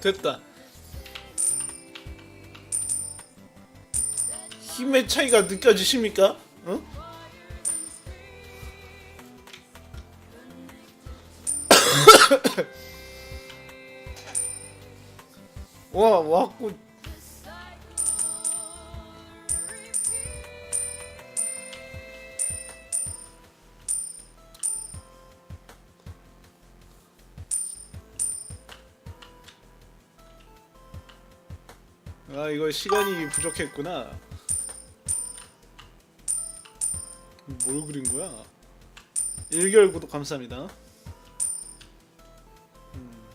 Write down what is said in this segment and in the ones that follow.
됐다. 힘의 차이가 느껴지십니까? 응? 와 왔고 아 이거 시간이 부족했구나. 뭘 그린 거야? 1개월 구독 감사합니다. 음.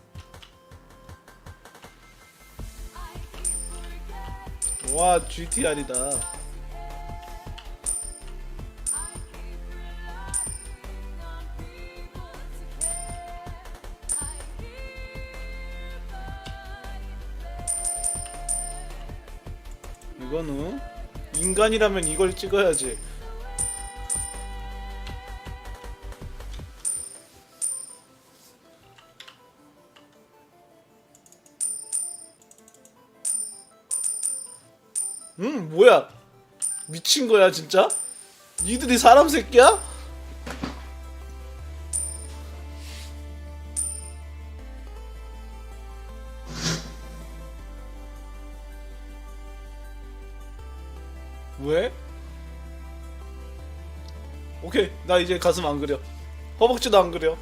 와 GTR이다. 이거는 인간이라면 이걸 찍어야지. 음 뭐야 미친 거야 진짜? 니들이 사람 새끼야? 왜? 오케이 나 이제 가슴 안 그려 허벅지도 안 그려